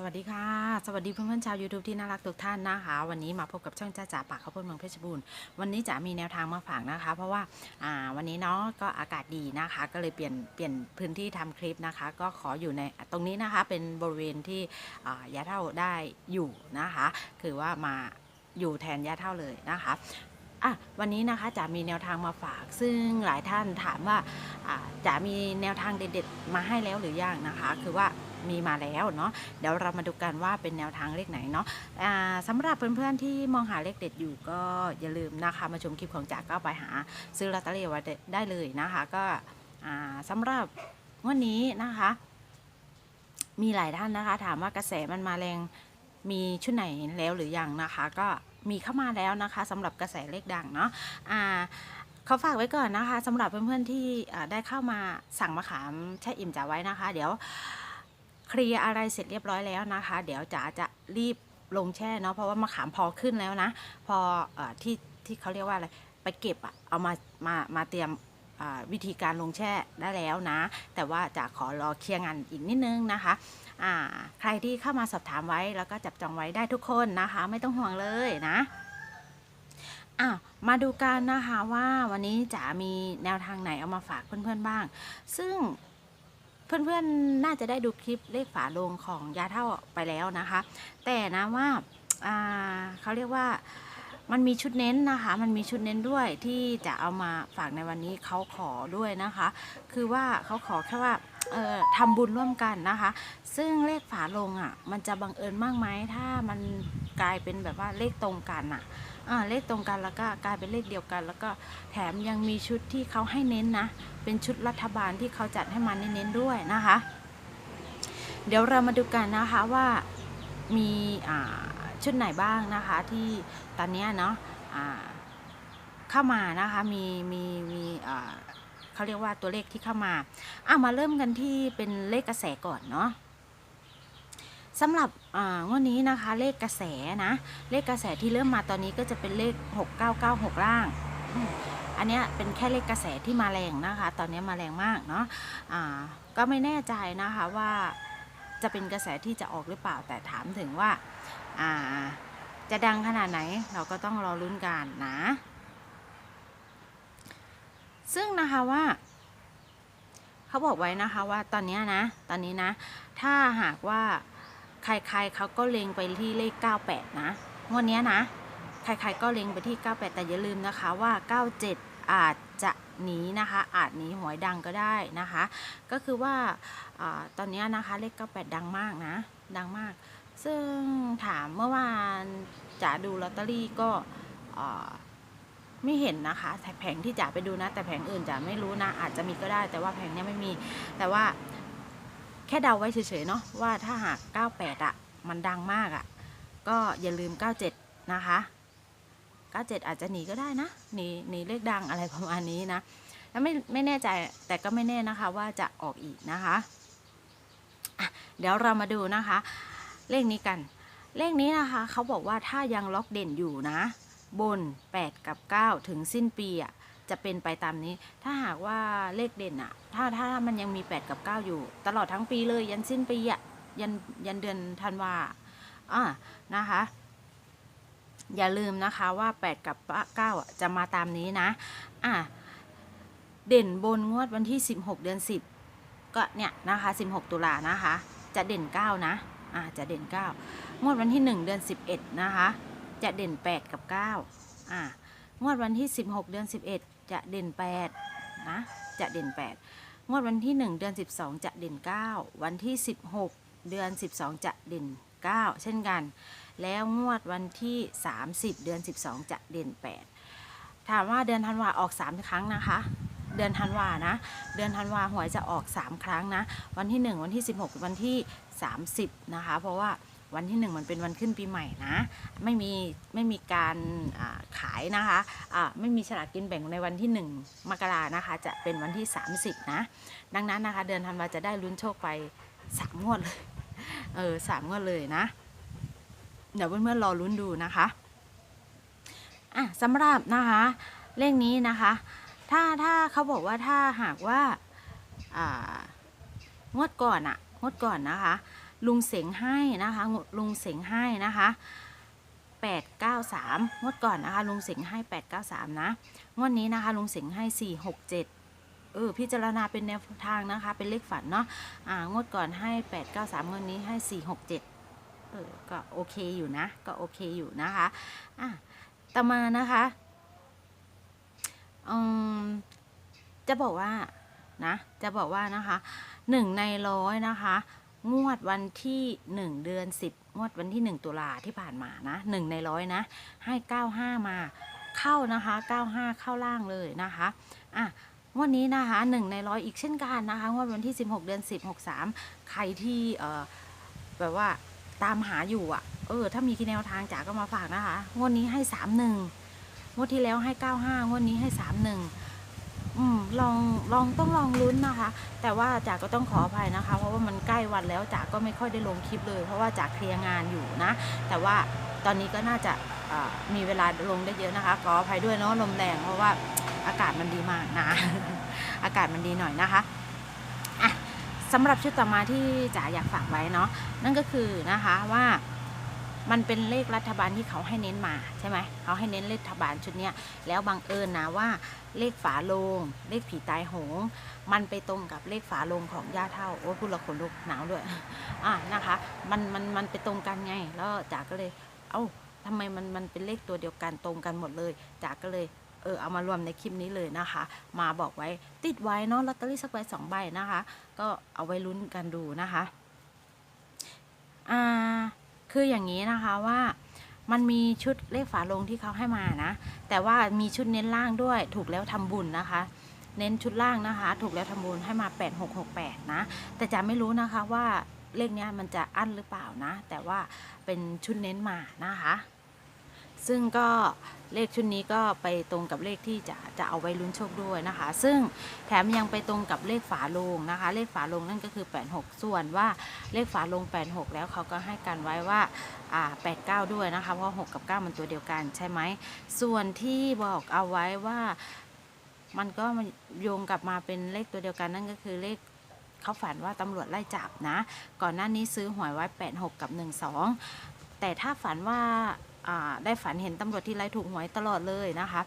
สวัสดีค่ะ สวัสดีเพื่อนๆชาว YouTube ที่น่ารักทุกท่านนะคะ วันนี้มาพบกับช่องจ้าจ๋าปากข้าวโพดเมืองเพชรบูรณ์วันนี้จะมีแนวทางมาฝากนะคะ เพราะว่าอ่าวันนี้เนาะก็อากาศดีนะคะ ก็เลยเปลี่ยนเปลี่ยนพื้นที่ทำคลิปนะคะ ก็ขออยู่ในตรงนี้นะคะเป็นบริเวณที่อ่ายาเท่าได้อยู่นะคะ คือว่ามาอยู่แทนยาเท่าเลยนะคะอะวันนี้นะคะจะมีแนวทางมาฝาก ซึ่งหลายท่านถามว่าอ่าจะมีแนวทางเด็ดๆมาให้แล้วหรือยังนะคะ คือว่า มีมาแล้วเนาะเดี๋ยวเรามาดูกันว่าเป็นแนวทางเลขไหนเนาะสำหรับเพื่อนๆที่มองหาเลขเด็ดอยู่ก็อย่าลืมนะคะ มาชมคลิปของจ๋าก็ไปหา ซื้อลอตเตอรี่ไว้ได้เลยนะคะ ก็อ่าสำหรับวันนี้นะคะ มีหลายท่านนะคะ ถามว่ากระแสมันมาแรงมีชุดไหนแล้วหรือยังนะคะ ก็มีเข้ามาแล้วนะคะสำหรับกระแสเลขดังเนาะอ่าเขาฝากไว้ก่อนนะคะสำหรับเพื่อนๆที่อ่ได้เข้ามาสั่งมะขามแช่อิ่มจ๋าไว้นะคะ เดี๋ยว เคลียร์อะไรเสร็จเรียบร้อยแล้วนะคะ เดี๋ยวจ๋าจะรีบลงแช่เนาะเพราะว่ามะขามพอขึ้นแล้วนะ พออที่ที่เขาเรียกว่าอะไรไปเก็บอะเอามามามาเตรียมวิธีการลงแช่ได้แล้วนะ แต่ว่าจะขอรอเคลียร์งานอีกนิดนึงนะคะใครที่เข้ามาสอบถามไว้แล้วก็จับจองไว้ได้ทุกคนนะคะ ไม่ต้องห่วงเลยนะอะมาดูกันนะคะว่าวันนี้จะมีแนวทางไหนเอามาฝากเพื่อนๆบ้าง ซึ่ง เพื่อนๆน่าจะได้ดูคลิปเลขฝาโลงของยาเท่าไปแล้วนะคะ แต่นะว่าเขาเรียกว่ามันมีชุดเน้นนะคะ มันมีชุดเน้นด้วยที่จะเอามาฝากในวันนี้เขาขอด้วยนะคะ คือว่าเขาขอแค่ว่าทำบุญร่วมกันนะคะ ซึ่งเลขฝาโลงอะ มันจะบังเอิญมากไหมถ้ามัน กลายเป็นแบบว่าเลขตรงกันอะอ่าเลขตรงกันแล้วก็กลายเป็นเลขเดียวกัน แล้วก็แถมยังมีชุดที่เขาให้เน้นนะ เป็นชุดรัฐบาลที่เขาจัดให้มาเน้นๆด้วยนะคะ เดี๋ยวเรามาดูกันนะคะว่ามีอ่าชุดไหนบ้างนะคะที่ตอนนี้เนาะอ่าเข้ามานะคะมีมีมีอ่าเขาเรียกว่าตัวเลขที่เข้ามาอะมาเริ่มกันที่เป็นเลขกระแสก่อนเนาะ สำหรับงวดนี้นะคะเลขกระแสนะ เลขกระแสที่เริ่มมาตอนนี้ก็จะเป็นเลข 6996 ล่าง อันนี้เป็นแค่เลขกระแสที่มาแรงนะคะ ตอนนี้มาแรงมากเนาะก็ไม่แน่ใจนะคะว่าจะเป็นกระแสที่จะออกหรือเปล่าแต่ถามถึงว่าาจะดังขนาดไหนเราก็ต้องรอลุ้นกันนะ ซึ่งนะคะว่าเขาบอกไว้นะคะว่าตอนนี้นะ ตอนนี้นะ ถ้าหากว่า ครๆเขาก็เล็งไปที่เลข 98 นะงวดนี้นะ ใครๆก็เล็งไปที่ 98 แต่อย่าลืมนะคะว่า 97 อาจจะหนีนะคะ อาจหนีหวยดังก็ได้นะคะ ก็คือว่าอตอนนี้นะคะเลข 98 ดังมากนะ ดังมาก ซึ่งถามเมื่อวานจ๋าดูลอตเตอรี่ก็ไม่เห็นนะคะแต่แผงที่จ๋าไปดูนะ แต่แผงอื่นจ๋าไม่รู้นะ อาจจะมีก็ได้ แต่ว่าแผงนี้ไม่มี แต่ว่า แค่เดาไว้เฉยๆเนาะว่าถ้าหาก 98 อะ มันดังมากอะ ก็อย่าลืม 97 นะคะ 97 อาจจะหนีก็ได้นะหนีหนีเลขดังอะไรประมาณนี้นะแล้วไม่ไม่แน่ใจแต่ก็ไม่แน่นะคะว่าจะออกอีกนะคะ เดี๋ยวเรามาดูนะคะ เลขนี้กัน เลขนี้นะคะเขาบอกว่าถ้ายังล็อกเด่นอยู่นะ บน 8 กับ 9 ถึงสิ้นปีอะ จะเป็นไปตามนี้ ถ้าหากว่าเลขเด่นอะถ้าถ้ามันยังมี 8 กับ 9 อยู่ ตลอดทั้งปีเลยยันสิ้นปีอะยันยันเดือนธันวาอ่านะคะ อย่าลืมนะคะว่า 8 กับ9อะจะมาตามนี้นะอะเด่นบนงวดวันที่ 16 เดือน 10 ก็เนี่ยนะคะ 16 ตุลานะคะ จะเด่น 9 นะอะจะเด่น 9 งวดวันที่ 1 เดือน 11 นะคะ จะเด่น 8 กับ 9อะงวดวันที่ 16 เดือน 11 จะเด่น 8 นะ จะเด่น 8 งวดวันที่ 1 เดือน 12 จะเด่น 9 วันที่ 16 เดือน 12 จะเด่น 9 เช่นกัน แล้วงวดวันที่ 30 เดือน 12 จะเด่น 8 ถามว่าเดือนธันวาออก 3 ครั้งนะคะเดือนธันวานะ เดือนธันวาหวยจะออก 3 ครั้งนะ วันที่ 1 วันที่ 16 วันที่ 30 นะคะ เพราะว่า วันที่ 1 มันเป็นวันขึ้นปีใหม่นะ ไม่มีไม่มีการขายนะคะอ่าไม่มีฉลากกินแบ่งในวันที่ 1 มกรานะคะ จะเป็นวันที่ 30 นะ ดังนั้นนะคะ เดือนธันวาจะได้ลุ้นโชคไป3งวดเลย เออสามงวดเลยนะ เดี๋ยวเพื่อนๆรอลุ้นดูนะคะ อะสำหรับนะคะ เลขนี้นะคะ ถ้าถ้าเขาบอกว่าถ้าหากว่า อ่างวดก่อนอะงวดก่อนนะคะ ลุงเสงให้นะคะลุงเสงให้นะคะ893งวดก่อนนะคะลุงเสงให้ 893 นะงวดนี้นะคะลุงเสงให้ 467 เออพิจารณาเป็นแนวทางนะคะ เป็นเลขฝันเนาะอ่างวดก่อนให้ 893งวดนี้ให้ 467 เออก็โอเคอยู่นะ ก็โอเคอยู่นะคะอะต่อมานะคะอืมจะบอกว่านะจะบอกว่านะคะหนึ่งในร้อยนะคะ งวดวันที่หนึ่งเดือนสิบงวดวันที่หนึ่งตุลาที่ผ่านมานะหนึ่งในร้อยนะ ให้เก้าห้ามาเข้านะคะเก้าห้าเข้าล่างเลยนะคะอะงวดนี้นะคะหนึ่งในร้อยอีกเช่นกันนะคะงวดวันที่สิบหกเดือนสิบหกสามใครที่เอ่อแบบว่าตามหาอยู่อะเออถ้ามีแนวทางจ๋าก็มาฝากนะคะ งวดนี้ให้สามหนึ่งงวดที่แล้วให้เก้าห้างวดนี้ให้สามหนึ่ง อืมลองลองต้องลองลุ้นนะคะ แต่ว่าจ๋าก็ต้องขออภัยนะคะ เพราะว่ามันใกล้วันแล้วจ๋าก็ไม่ค่อยได้ลงคลิปเลย เพราะว่าจ๋าเคลียร์งานอยู่นะ แต่ว่าตอนนี้ก็น่าจะมีเวลาลงได้เยอะนะคะ ขออภัยด้วยเนาะลมแรงเพราะว่าอากาศมันดีมากนะ อากาศมันดีหน่อยนะคะอะสำหรับชุดต่อมาที่จ๋าอยากฝากไว้เนาะนั่นก็คือนะคะว่า มันเป็นเลขรัฐบาลที่เขาให้เน้นมาใช่ไหมเขาให้เน้นเลขรัฐบาลชุดเนี้ยแล้วบังเอิญนะว่าเลขฝาโลง เลขผีตายโหง มันไปตรงกับเลขฝาโลงของย่าเท่าโอ้พูดละขนลุกหนาวด้วยอะนะคะ มันมันมันไปตรงกันไง แล้วจ๋าก็เลย เอ้าทำไมมันมันเป็นเลขตัวเดียวกันตรงกันหมดเลยจ๋าก็เลยเออเอามารวมในคลิปนี้เลยนะคะ มาบอกไว้ติดไว้เนาะลอตเตอรี่สักใบสองใบนะคะ ก็เอาไว้ลุ้นกันดูนะคะ อ่า คืออย่างนี้นะคะว่ามันมีชุดเลขฝาลงที่เขาให้มานะ แต่ว่ามีชุดเน้นล่างด้วย ถูกแล้วทำบุญนะคะ เน้นชุดล่างนะคะ ถูกแล้วทำบุญให้มา 8668 นะ แต่จะไม่รู้นะคะว่าเลขเนี้ยมันจะอั้นหรือเปล่านะ แต่ว่าเป็นชุดเน้นมานะคะ ซึ่งก็เลขชุดนี้ก็ไปตรงกับเลขที่จะจะเอาไว้ลุ้นโชคด้วยนะคะ ซึ่งแถมยังไปตรงกับเลขฝาโลงนะคะ เลขฝาโลงนั่นก็คือ 86 ส่วนว่าเลขฝาโลง 86 แล้วเขาก็ให้กันไว้ว่าอ่า89 ด้วยนะคะ เพราะ 6 กับ 9 มันตัวเดียวกันใช่ไหม ส่วนที่บอกเอาไว้ว่ามันก็โยงกลับมาเป็นเลขตัวเดียวกันนั่นก็คือเลขเขาฝันว่าตำรวจไล่จับนะ ก่อนหน้านี้ซื้อหวยไว้ 86 กับ 12 แต่ถ้าฝันว่า ได้ฝันเห็นตำรวจที่ไล่ถูกหวยตลอดเลยนะคะ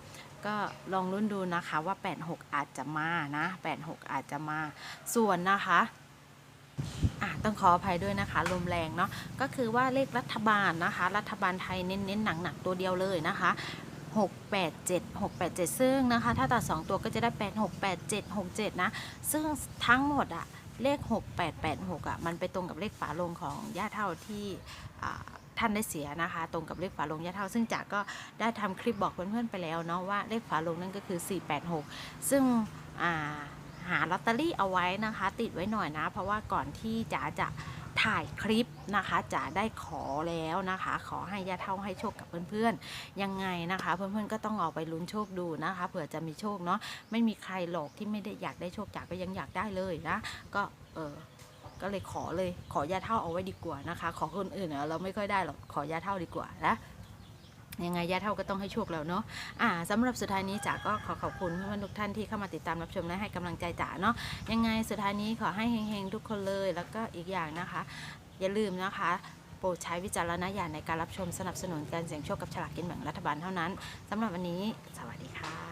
ก็ลองรุ่นดูนะคะว่า 86 อาจจะมานะ86 อาจจะมาส่วนนะคะอะต้องขออภัยด้วยนะคะลมแรงเนาะก็คือว่าเลขรัฐบาลนะคะ รัฐบาลไทยเน้นๆหนักๆตัวเดียวเลยนะคะ687 687 ซึ่งนะคะ ถ้าตัด 2 ตัวก็จะได้ 86 87 67 นะ ซึ่งทั้งหมดอะเลข 6886อะมันไปตรงกับเลขฝาโลงของย่าเท่าที่อ่า ท่านได้เสียนะคะ ตรงกับเลขฝาลงย่าเท่า ซึ่งจากก็ได้ทำคลิปบอกเพื่อนๆไปแล้วเนาะว่าเลขฝาลงนั่นก็คือ 486 ซึ่งาหาลอตเตอรี่เอาไว้นะคะ ติดไว้หน่อยนะ เพราะว่าก่อนที่จ๋าจะถ่ายคลิปนะคะจ๋าได้ขอแล้วนะคะ ขอให้ยาเท่าให้โชคกับเพื่อนๆ ยังไงนะคะ เพื่อนๆก็ต้องออกไปลุ้นโชคดูนะคะเผื่อจะมีโชคเนาะไม่มีใครหรอกที่ไม่ได้อยากได้โชคจ๋าก็ยังอยากได้เลยนะ ก็เออ ก็เลยขอเลยขอยาเท่าเอาไว้ดีกว่านะคะ ขอคนอื่นเนยเราไม่ค่อยได้หรอกขอยาเท่าดีกว่านะยังไงยาเท่าก็ต้องให้โชคแล้วเนาะอ่าสำหรับสุดท้ายนี้จ๋าก็ขอขอบคุณเพื่อนทุกท่านที่เข้ามาติดตามรับชมและให้กำลังใจจ๋าเนาะยังไงสุดท้ายนี้ขอให้เฮงๆทุกคนเลย แล้วก็อีกอย่างนะคะ อย่าลืมนะคะโปรดใช้วิจารณญาณในการรับชมสนับสนุนการเสี่ยงโชคกับฉลากกินแบ่งรัฐบาลเท่านั้นสำหรับวันนี้ สวัสดีค่ะ